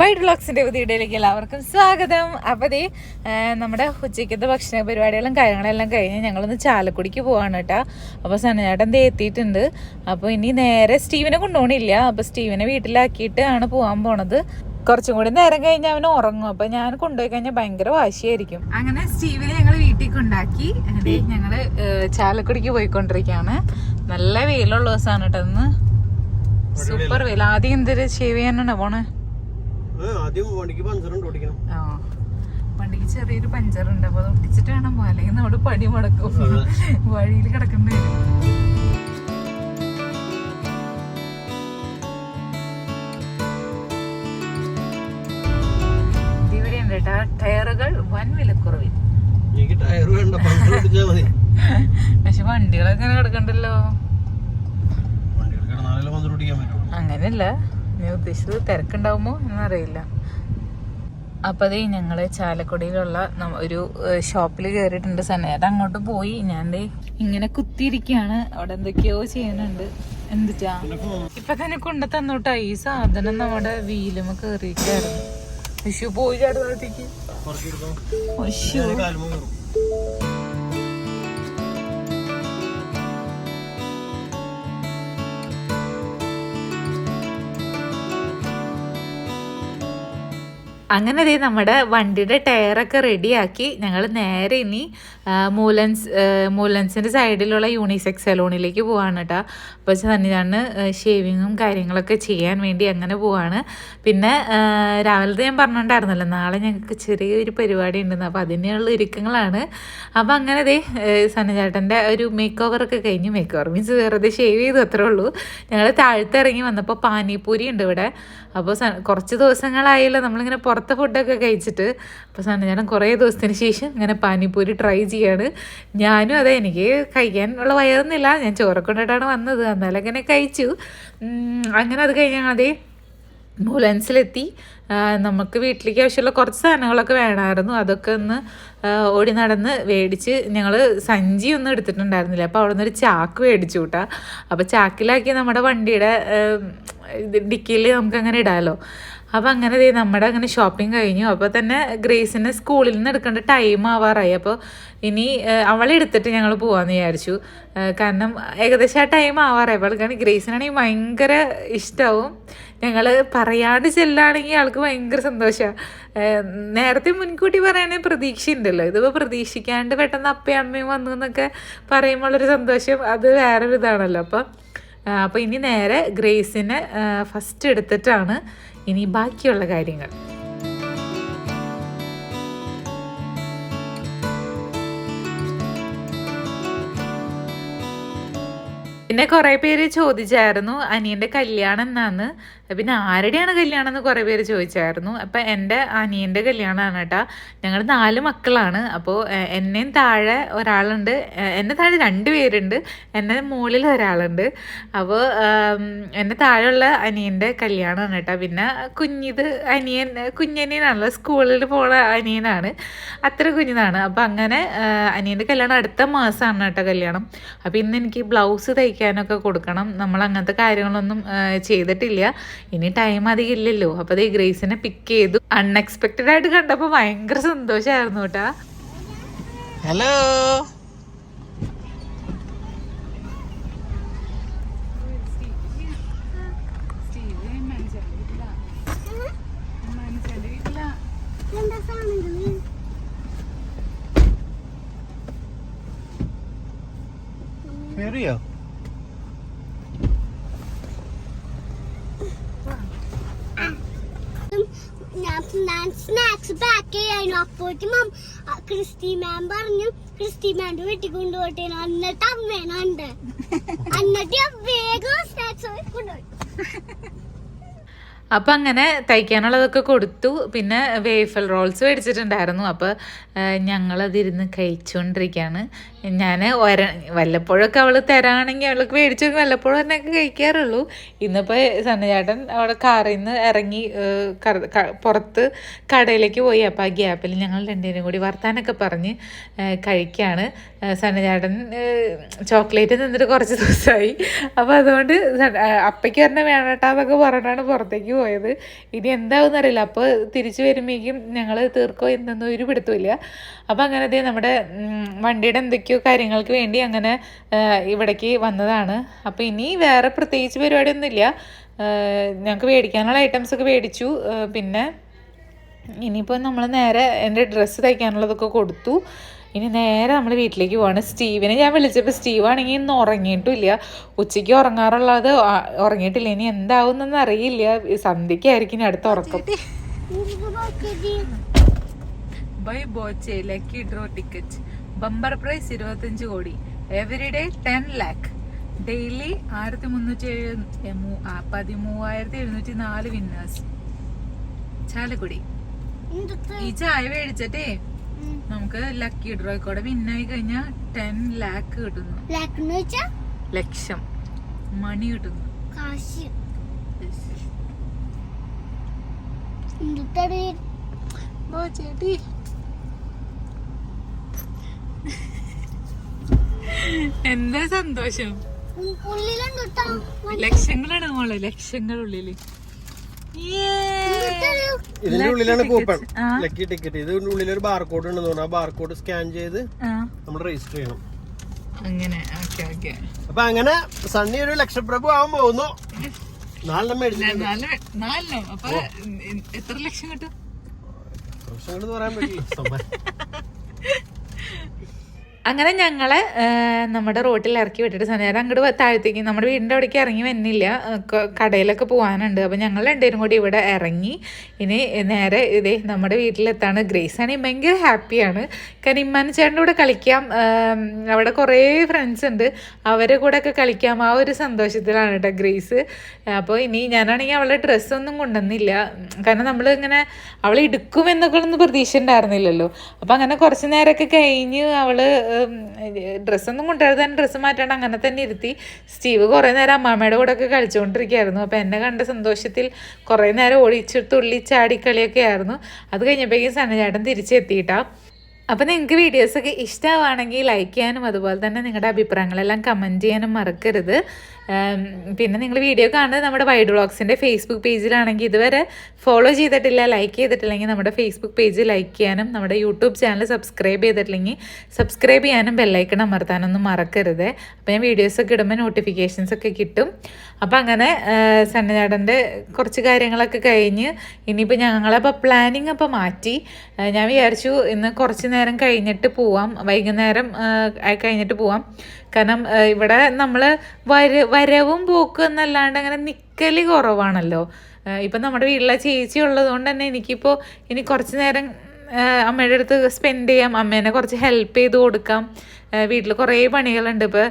Wide പുതിയ ഇടയിലേക്ക് എല്ലാവർക്കും സ്വാഗതം. അപ്പോൾ ദേ നമ്മുടെ ഉച്ചയ്ക്കത്തെ ഭക്ഷണ പരിപാടികളും കാര്യങ്ങളെല്ലാം കഴിഞ്ഞ് ഞങ്ങളൊന്ന് ചാലക്കുടിക്ക് പോവാണ് കേട്ടോ. അപ്പോൾ സനചേട്ടൻ ദേ എത്തിയിട്ടുണ്ട്. അപ്പോൾ ഇനി നേരെ സ്റ്റീവിനെ കൊണ്ടുപോകണില്ല അപ്പോൾ സ്റ്റീവിനെ വീട്ടിലാക്കിയിട്ട് ആണ് പോകാൻ പോണത്. കുറച്ചും കൂടി നേരം കഴിഞ്ഞ് അവൻ ഉറങ്ങും. അപ്പൊ ഞാൻ കൊണ്ടുപോയി കഴിഞ്ഞാൽ ഭയങ്കര വാശിയായിരിക്കും. അങ്ങനെ സ്റ്റീവിനെ ഞങ്ങൾ വീട്ടിൽ കൊണ്ടാക്കി ഞങ്ങൾ ചാലക്കുടിക്ക് പോയിക്കൊണ്ടിരിക്കുകയാണ് നല്ല വെയിലുള്ള ദിവസമാണ് കേട്ടോ സൂപ്പർ വെയിൽ ആദ്യം എന്തൊരു ഷേവ് ചെയ്യാനാണ് പോണേ? ആദ്യം വണ്ടിക്ക് ഓടിക്കണം ആ. വണ്ടിക്ക് ചെറിയൊരു പഞ്ചർ ഉണ്ട്. അപ്പൊ അത് ഒട്ടിച്ചിട്ട് വേണം പോകാൻ. അല്ലെങ്കിൽ നമ്മുടെ പടി മുടക്കും. വഴിയിൽ കിടക്കേണ്ടി വരും. ടയറുകൾ വൻ വിലക്കുറവിൽ. പഞ്ചർ പക്ഷെ വണ്ടികളൊക്കെ കിടക്കണ്ടല്ലോ. പഞ്ചർ അങ്ങനെയല്ല. ഞാൻ ഉദ്ദേശിച്ചത് തിരക്കുണ്ടാവുമോ എന്നറിയില്ല. അപ്പൊ അതേ ഞങ്ങൾ ചാലക്കുടിയിലുള്ള ഒരു ഷോപ്പിൽ കയറിയിട്ടുണ്ട് സനേത അങ്ങോട്ട് പോയി ഞാൻ ഇങ്ങനെ കുത്തിയിരിക്കുകയാണ്. അവിടെ എന്തൊക്കെയോ ചെയ്യുന്നുണ്ട്. എന്തിട്ടാ ഇപ്പൊ തന്നെ കൊണ്ടു തന്നോട്ടാ. ഈ സാധനം നമ്മുടെ വീലുമ കയറിയിട്ടായിരുന്നു വിഷു പോയി ചാടുന്നത്തേക്ക് അങ്ങനെ ദേ നമ്മുടെ വണ്ടിയുടെ ടയറൊക്കെ റെഡിയാക്കി ഞങ്ങൾ നേരെ ഇനി മൂലൻസ് മൂലൻസിന്റെ സൈഡിലുള്ള യൂണിസെക്സ് സലൂണിലേക്ക് പോവാണ് കേട്ടോ അപ്പോൾ സന്നിധാണ് ഷേവിങ്ങും കാര്യങ്ങളൊക്കെ ചെയ്യാൻ വേണ്ടി അങ്ങനെ പോവാണ്. പിന്നെ രാവിലത്തെ ഞാൻ പറഞ്ഞിട്ടുണ്ടായിരുന്നല്ലോ നാളെ ഞങ്ങൾക്ക് ചെറിയൊരു പരിപാടി ഉണ്ടെന്ന്. അപ്പോൾ അതിനുള്ള ഒരുക്കങ്ങളാണ്. അപ്പോൾ അങ്ങനെ ദേ സന്നിചേട്ടന്റെ ഒരു മേക്ക് ഓവറൊക്കെ കഴിഞ്ഞ്. മേക്ക് ഓവർ മീൻസ് വെറുതെ ഷേവ് ചെയ്തു അത്രേ ഉള്ളൂ. ഞങ്ങൾ താഴ്ത്തിറങ്ങി വന്നപ്പോൾ പാനിപ്പൂരി ഉണ്ട് ഇവിടെ. അപ്പോൾ കുറച്ച് ദിവസങ്ങളായല്ലോ നമ്മളിങ്ങനെ പുറത്തെ ഫുഡൊക്കെ കഴിച്ചിട്ട്. അപ്പോൾ സന്നിചേട്ടൻ കുറേ ദിവസത്തിന് ശേഷം ഇങ്ങനെ പാനിപ്പൂരി ട്രൈ ചെയ്യാണ്. ഞാനും അതെ എനിക്ക് കഴിക്കാനുള്ള വയറൊന്നുമില്ല. ഞാൻ ചോറൊക്കെ കൊണ്ടിട്ടാണ് വന്നത്. എന്നാലും അങ്ങനെ കഴിച്ചു. അങ്ങനെ അത് കഴിഞ്ഞാൽ അതെ ആംബുലൻസിലെത്തി. നമുക്ക് വീട്ടിലേക്ക് ആവശ്യമുള്ള കുറച്ച് സാധനങ്ങളൊക്കെ വേണമായിരുന്നു. അതൊക്കെ ഒന്ന് ഓടി നടന്ന് മേടിച്ച് ഞങ്ങൾ സഞ്ചി ഒന്നും എടുത്തിട്ടുണ്ടായിരുന്നില്ല. അപ്പോൾ അവിടെ നിന്നൊരു ചാക്ക് മേടിച്ചു കൂട്ടാ അപ്പോൾ ചാക്കിലാക്കി നമ്മുടെ വണ്ടിയുടെ ഡിക്കിയിൽ നമുക്കങ്ങനെ ഇടാമല്ലോ അപ്പോൾ അങ്ങനെ ദേ നമ്മുടെ അങ്ങനെ ഷോപ്പിംഗ് കഴിഞ്ഞു. അപ്പോൾ തന്നെ ഗ്രേസിനെ സ്കൂളിൽ നിന്ന് എടുക്കേണ്ട ടൈം ആവാറായി. അപ്പോൾ ഇനി അവളെടുത്തിട്ട് ഞങ്ങൾ പോകാമെന്ന് വിചാരിച്ചു. കാരണം ഏകദേശം ആ ടൈം ആവാറായി. അപ്പോൾ കാരണം ഗ്രേസിനാണെങ്കിൽ ഭയങ്കര ഇഷ്ടമാവും ഞങ്ങൾ പറയാണ്ട് ചെല്ലുകയാണെങ്കിൽ ആൾക്ക് ഭയങ്കര സന്തോഷമാണ് നേരത്തെ മുൻകൂട്ടി പറയണേ പ്രതീക്ഷയുണ്ടല്ലോ. ഇതിപ്പോൾ പ്രതീക്ഷിക്കാണ്ട് പെട്ടെന്ന് അപ്പയും അമ്മയും വന്നു എന്നൊക്കെ പറയുമ്പോഴൊരു സന്തോഷം. അത് വേറൊരു ഇതാണല്ലോ അപ്പം അപ്പോൾ ഇനി നേരെ ഗ്രേസിനെ ഫസ്റ്റ് എടുത്തിട്ടാണ് ഇനി ബാക്കിയുള്ള കാര്യങ്ങൾ. പിന്നെ കുറേ പേര് ചോദിച്ചായിരുന്നു അനിയന്റെ കല്യാണം എന്നാന്ന് പിന്നെ ആരുടെയാണ് കല്യാണം എന്ന് കുറേ പേര് ചോദിച്ചായിരുന്നു. അപ്പൊ എന്റെ അനിയന്റെ കല്യാണമാണ് കേട്ടോ. ഞങ്ങൾ നാല് മക്കളാണ്. അപ്പോൾ എന്നെയും താഴെ ഒരാളുണ്ട്. എന്നെ താഴെ രണ്ട് പേരുണ്ട്. എന്നെ മുകളിൽ ഒരാളുണ്ട്. അപ്പോൾ എന്നെ താഴെയുള്ള അനിയന്റെ കല്യാണമാണ് കേട്ടോ. പിന്നെ കുഞ്ഞിത് അനിയൻ കുഞ്ഞനിയനാണല്ലോ സ്കൂളിൽ പോണ അനിയനാണ്. അത്ര കുഞ്ഞിനാണ് അപ്പോൾ അങ്ങനെ അനിയന്റെ കല്യാണം അടുത്ത മാസമാണ് കേട്ടോ കല്യാണം. അപ്പോൾ ഇന്ന് എനിക്ക് ബ്ലൗസ് തയ്ക്കാനൊക്കെ കൊടുക്കണം. നമ്മൾ അങ്ങനത്തെ കാര്യങ്ങളൊന്നും ചെയ്തിട്ടില്ല. ഇനി ടൈം അധികം ഇല്ലല്ലോ അപ്പോൾ ഈ ഗ്രേസിനെ പിക്ക് ചെയ്തു. അൺഎക്സ്പെക്റ്റഡ് ആയിട്ട് കണ്ടപ്പോൾ ഭയങ്കര സന്തോഷമായിരുന്നു കേട്ടാ. ഹലോ കയറിയോ ഞാൻ ഞാൻ സ്നാക്സ് പാക്ക് ചെയ്യാനു അപ്പോഴേക്കും ക്രിസ്റ്റി മാം പറഞ്ഞു ക്രിസ്റ്റി മാന്റെ വീട്ടിൽ കൊണ്ടുപോട്ടെ എന്നിട്ട് അമ്മേനുണ്ട് എന്നിട്ട് വേഗം സ്നാക്സ് കൊണ്ടുപോയി. അപ്പം അങ്ങനെ തയ്ക്കാനുള്ളതൊക്കെ കൊടുത്തു. പിന്നെ വേഫൽ റോൾസ് മേടിച്ചിട്ടുണ്ടായിരുന്നു. അപ്പോൾ ഞങ്ങളതിരുന്ന് കഴിച്ചുകൊണ്ടിരിക്കുകയാണ് ഞാൻ ഒര വല്ലപ്പോഴൊക്കെ അവൾ തരാണെങ്കിൽ അവൾക്ക് മേടിച്ച് വല്ലപ്പോഴും എന്നൊക്കെ കഴിക്കാറുള്ളൂ. ഇന്നിപ്പോൾ സണ്ണചേട്ടൻ അവിടെ കാറിൽ നിന്ന് ഇറങ്ങി പുറത്ത് കടയിലേക്ക് പോയി. അപ്പോൾ ആ ഗ്യാപ്പിൽ ഞങ്ങൾ രണ്ടുപേരും കൂടി വർത്താനൊക്കെ പറഞ്ഞ് കഴിക്കുകയാണ് സണ്ണചേട്ടൻ ചോക്ലേറ്റ് നിന്നിട്ട് കുറച്ച് ദിവസമായി അപ്പോൾ അതുകൊണ്ട് അപ്പയ്ക്ക് പറഞ്ഞ വേണട്ടാന്നൊക്കെ പറഞ്ഞാണ് പുറത്തേക്ക് പോയത്. ഇനി എന്താവും അറിയില്ല. അപ്പോൾ തിരിച്ചു വരുമ്പോഴേക്കും ഞങ്ങൾ തീർക്കോ എന്നൊന്നും ഒരു അപ്പോൾ അങ്ങനെ നമ്മുടെ വണ്ടിയുടെ എന്തൊക്കെയോ കാര്യങ്ങൾക്ക് വേണ്ടി അങ്ങനെ ഇവിടേക്ക് വന്നതാണ്. അപ്പോൾ ഇനി വേറെ പ്രത്യേകിച്ച് പരിപാടിയൊന്നുമില്ല. ഞങ്ങൾക്ക് മേടിക്കാനുള്ള ഐറ്റംസ് ഒക്കെ മേടിച്ചു. പിന്നെ ഇനിയിപ്പോൾ നമ്മൾ നേരെ എന്റെ ഡ്രസ്സ് തയ്ക്കാനുള്ളതൊക്കെ കൊടുത്തു. ഇനി നേരെ നമ്മൾ വീട്ടിലേക്ക് പോവാണ്. സ്റ്റീവിനെ ഞാൻ വിളിച്ചപ്പോൾ സ്റ്റീവ് ആണെങ്കിൽ ഇന്ന് ഉറങ്ങിയിട്ടില്ല ഉച്ചയ്ക്ക് ഉറങ്ങാറുള്ളത് ഉറങ്ങിയിട്ടില്ല. ഇനി എന്നൊന്നും അറിയില്ല. സന്ധ്യക്കായിരിക്കും ഇനി അടുത്ത ഉറക്കം. By Boche lucky draw ticket. Bumper prize ഇരുപത്തഞ്ച് കോടി. Every day ten lakh daily ആയിരത്തി മുന്നൂറ്റി എഴു പതിമൂവായിരത്തി എഴുന്നൂറ്റി നാല് വിന്നേഴ്സ് ചാലക്കുടി. ഇജ ഈ ചായ മേടിച്ചിട്ടേ നമുക്ക് ലക്കി ഡ്രോയ്ക്കോടെ വിന്നായി കഴിഞ്ഞാൽ ടെൻ ലാക്ക് കിട്ടുന്നു. ലക്ഷം. മണി കിട്ടുന്നു. കാശ്. എന്താ സന്തോഷം? ലക്ഷങ്ങളാണ് മോളെ ലക്ഷങ്ങളുള്ളിൽ. ഇതിന്റെ ഉള്ളിലാണ് കൂപ്പൺ. ലക്കി ടിക്കറ്റ് ഇതിന്റെ ഉള്ളിൽ ഒരു ബാർകോഡ് ഉണ്ടെന്ന് തോന്നുന്നു. ആ ബാർകോഡ് സ്കാൻ ചെയ്ത് നമ്മൾ രജിസ്റ്റർ ചെയ്യണം. അങ്ങനെ. ഓക്കെ ഓക്കെ അപ്പൊ അങ്ങനെ സണ്ണി ഒരു ലക്ഷപ്രഭു ആവാൻ പോകുന്നു. നാലെണ്ണം അപ്പൊ എത്ര ലക്ഷം കിട്ടും? പറയാൻ പറ്റില്ല അങ്ങനെ ഞങ്ങളെ നമ്മുടെ റോട്ടിൽ ഇറക്കി വിട്ടിട്ട് സനേരം അങ്ങോട്ട് താഴത്തേക്ക് നമ്മുടെ വീടിന്റെ അവിടേക്ക് ഇറങ്ങി വന്നില്ല. കടയിലൊക്കെ പോകാനുണ്ട് അപ്പോൾ ഞങ്ങൾ രണ്ടുപേരും കൂടി ഇവിടെ ഇറങ്ങി. ഇനി നേരെ ഇതേ നമ്മുടെ വീട്ടിലെത്താണ്. ആണെങ്കിൽ ഭയങ്കര ഹാപ്പിയാണ്. കാരണം ഇമ്മാൻ ചേട്ടന്റെ കൂടെ കളിക്കാം. അവിടെ കുറേ ഫ്രണ്ട്സ് ഉണ്ട്. അവരെ കൂടെ ഒക്കെ കളിക്കാം. ആ ഒരു സന്തോഷത്തിലാണ് കേട്ടോ ഗ്രേസ്. അപ്പോൾ ഇനി ഞാനാണെങ്കിൽ അവളുടെ ഡ്രസ്സൊന്നും കൊണ്ടുവന്നില്ല. കാരണം നമ്മൾ ഇങ്ങനെ അവൾ എടുക്കും ഒന്നും പ്രതീക്ഷ ഉണ്ടായിരുന്നില്ലല്ലോ. അപ്പം അങ്ങനെ കുറച്ച് നേരമൊക്കെ കഴിഞ്ഞ് അവൾ ഡ്രസ്സൊന്നും കൊണ്ടുവരാതെ തന്നെ ഡ്രസ്സ് മാറ്റാണ്ട് അങ്ങനെ തന്നെ ഇരുത്തി. സ്റ്റീവ് കുറേ നേരം അമ്മാമ്മയുടെ കൂടെ ഒക്കെ കളിച്ചുകൊണ്ടിരിക്കുകയായിരുന്നു. അപ്പോൾ എന്നെ കണ്ട സന്തോഷത്തിൽ കുറേ നേരം ഒളിച്ച് തുള്ളി ചാടി കളിയൊക്കെ ആയിരുന്നു. അത് കഴിഞ്ഞപ്പോഴേക്കും സന്നചേട്ടൻ തിരിച്ചെത്തിയിട്ടാ. അപ്പോൾ നിങ്ങൾക്ക് വീഡിയോസൊക്കെ ഇഷ്ടമാണെങ്കിൽ ലൈക്ക് ചെയ്യാനും അതുപോലെ തന്നെ നിങ്ങളുടെ അഭിപ്രായങ്ങളെല്ലാം കമന്റ് ചെയ്യാനും മറക്കരുത്. പിന്നെ നിങ്ങൾ വീഡിയോ കാണുന്നത് നമ്മുടെ വൈഡ് വ്ളോഗ്സിന്റെ ഫേസ്ബുക്ക് പേജിലാണെങ്കിൽ ഇതുവരെ ഫോളോ ചെയ്തിട്ടില്ല ലൈക്ക് ചെയ്തിട്ടില്ലെങ്കിൽ നമ്മുടെ ഫേസ്ബുക്ക് പേജ് ലൈക്ക് ചെയ്യാനും നമ്മുടെ യൂട്യൂബ് ചാനൽ സബ്സ്ക്രൈബ് ചെയ്തിട്ടില്ലെങ്കിൽ സബ്സ്ക്രൈബ് ചെയ്യാനും ബെല്ലൈക്കൺ അമർത്താനൊന്നും മറക്കരുത്. അപ്പോൾ ഞാൻ വീഡിയോസൊക്കെ ഇടുമ്പോൾ നോട്ടിഫിക്കേഷൻസ് ഒക്കെ കിട്ടും. അപ്പോൾ അങ്ങനെ സന്നചാടന്റെ കുറച്ച് കാര്യങ്ങളൊക്കെ കഴിഞ്ഞ് ഇനിയിപ്പോൾ ഞങ്ങളപ്പോൾ പ്ലാനിങ് അപ്പോൾ മാറ്റി. ഞാൻ വിചാരിച്ചു ഇന്ന് കുറച്ച് നേരം കഴിഞ്ഞിട്ട് പോവാം. വൈകുന്നേരം കഴിഞ്ഞിട്ട് പോവാം. കാരണം ഇവിടെ നമ്മൾ വര വരവും പോക്കും എന്നല്ലാണ്ട് അങ്ങനെ നിൽക്കൽ കുറവാണല്ലോ. ഇപ്പം നമ്മുടെ വീട്ടിലെ ചേച്ചി ഉള്ളതുകൊണ്ട് തന്നെ എനിക്കിപ്പോൾ ഇനി കുറച്ച് നേരം അമ്മയുടെ അടുത്ത് സ്പെൻഡ് ചെയ്യാം. അമ്മേനെ കുറച്ച് ഹെൽപ്പ് ചെയ്ത് കൊടുക്കാം. വീട്ടിൽ കുറേ പണികളുണ്ട്. ഇപ്പോൾ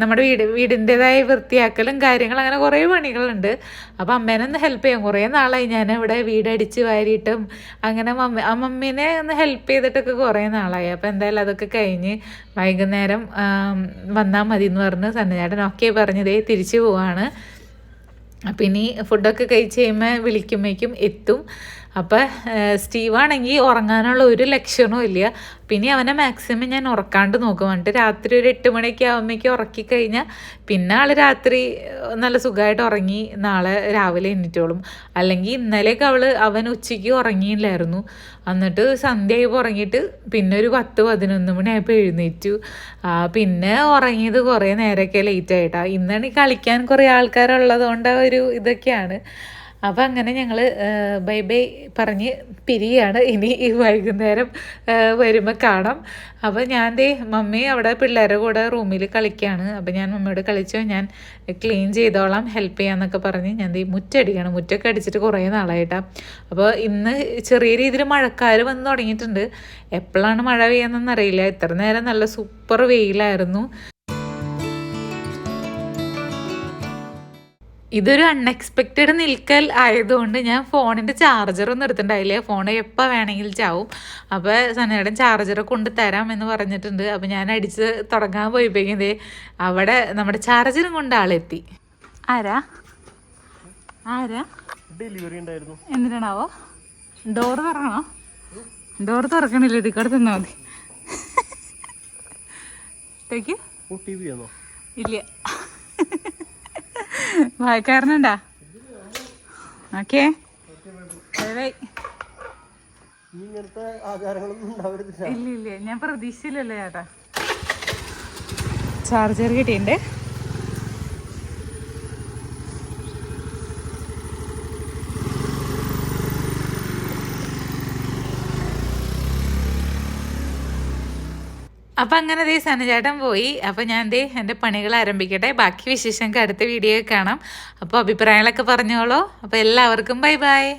നമ്മുടെ വീട് വീടിന്റെതായ വൃത്തിയാക്കലും കാര്യങ്ങളും അങ്ങനെ കുറേ പണികളുണ്ട്. അപ്പോൾ അമ്മേനെ ഒന്ന് ഹെൽപ്പ് ചെയ്യാം. കുറേ നാളായി ഞാൻ ഇവിടെ വീടടിച്ച് വാരിയിട്ടും അങ്ങനെ മമ്മ ആ മമ്മീനെ ഒന്ന് ഹെൽപ്പ് ചെയ്തിട്ടൊക്കെ കുറേ നാളായി. അപ്പോൾ എന്തായാലും അതൊക്കെ കഴിഞ്ഞ് വൈകുന്നേരം വന്നാൽ മതി എന്ന് പറഞ്ഞ് സന്നചേട്ടൻ ഓക്കെ പറഞ്ഞതേ തിരിച്ചു പോവാണ്. അപ്പം ഇനി ഫുഡൊക്കെ കഴിച്ച് കഴിയുമ്പോൾ വിളിക്കുമ്പോഴേക്കും എത്തും. അപ്പം സ്റ്റീവാണെങ്കിൽ ഉറങ്ങാനുള്ള ഒരു ലക്ഷണവും ഇല്ല. പിന്നെ അവനെ മാക്സിമം ഞാൻ ഉറക്കാണ്ട് നോക്കും. എന്നിട്ട് രാത്രി ഒരു എട്ട് മണിയൊക്കെ ആകുമ്പോഴേക്കും ഉറക്കി കഴിഞ്ഞാൽ പിന്നെ ആൾ രാത്രി നല്ല സുഖമായിട്ട് ഉറങ്ങി നാളെ രാവിലെ എണീറ്റോളും. അല്ലെങ്കിൽ ഇന്നലെയൊക്കെ അവൾ അവൻ ഉച്ചയ്ക്ക് ഉറങ്ങിയില്ലായിരുന്നു. എന്നിട്ട് സന്ധ്യയായപ്പോൾ ഉറങ്ങിയിട്ട് പിന്നെ ഒരു പത്ത് പതിനൊന്ന് മണിയായപ്പോൾ എഴുന്നേറ്റു. പിന്നെ ഉറങ്ങിയത് കുറേ നേരമൊക്കെ ലേറ്റ് ആയിട്ടാ. ഇന്നാണ് കളിക്കാൻ കുറേ ആൾക്കാരുള്ളതുകൊണ്ട് ഒരു ഇതൊക്കെയാണ്. അപ്പം അങ്ങനെ ഞങ്ങൾ ബൈ ബൈ പറഞ്ഞ് പിരിയാണ്. ഇനി ഈ വൈകുന്നേരം വരുമ്പോൾ കാണാം. അപ്പോൾ ഞാൻ ദേ മമ്മി അവിടെ പിള്ളേരുടെ കൂടെ റൂമിൽ കളിക്കുകയാണ് അപ്പോൾ ഞാൻ മമ്മിയോട് കളിച്ചോ ഞാൻ ക്ലീൻ ചെയ്തോളാം ഹെൽപ്പ് ചെയ്യാന്നൊക്കെ പറഞ്ഞ് ഞാൻ ദേ മുറ്റടിക്കണം. മുറ്റൊക്കെ അടിച്ചിട്ട് കുറേ നാളായിട്ടാണ് അപ്പോൾ ഇന്ന് ചെറിയ രീതിയിൽ മഴക്കാർ വന്ന് തുടങ്ങിയിട്ടുണ്ട്. എപ്പോഴാണ് മഴ അറിയില്ല ഇത്ര നേരം നല്ല സൂപ്പർ വെയിലായിരുന്നു. ഇതൊരു അൺഎക്സ്പെക്റ്റഡ് നിൽക്കൽ ആയതുകൊണ്ട് ഞാൻ ഫോണിന്റെ ചാർജറൊന്നും എടുത്തിട്ടുണ്ടായില്ല. ഫോൺ എപ്പോൾ വേണമെങ്കിലും ചാവും. അപ്പോൾ സനയുടെ ചാർജർ കൊണ്ട് തരാം എന്ന് പറഞ്ഞിട്ടുണ്ട്. അപ്പോൾ ഞാൻ അടിച്ച് തുടങ്ങാൻ പോയപ്പോഴേ അവിടെ നമ്മുടെ ചാർജറും കൊണ്ട് ആളെത്തി. ആരാ? ആരാ? ഡെലിവറി ഉണ്ടായിരുന്നു. എന്തിനാണാവോ ഡോറ് തുറക്കണോ? ഡോറ് തുറക്കണില്ല. ഇതിക്കടെ തിന്നാ മതി. ഓ ടി ആണോ? ഇല്ല. വായക്കാരനുണ്ടാ? ഓക്കേ. ബൈ ബൈ ഇനി ഇങ്ങനത്തെ ആചാരങ്ങളൊന്നും ഉണ്ടാവരുത്. ഇല്ല ഇല്ല ഞാൻ പ്രതീക്ഷിച്ചില്ലല്ലോ ചേട്ടാ. ചാർജർ കിട്ടിയിട്ടുണ്ട്. അപ്പം അങ്ങനെ ദേ സനചേട്ടൻ പോയി. അപ്പം ഞാൻ ദേ എന്റെ പണികൾ ആരംഭിക്കട്ടെ. ബാക്കി വിശേഷങ്ങൾക്ക് അടുത്ത വീഡിയോ കാണാം. അപ്പോൾ അഭിപ്രായങ്ങളൊക്കെ പറഞ്ഞോളൂ. അപ്പോൾ എല്ലാവർക്കും ബൈ ബൈ.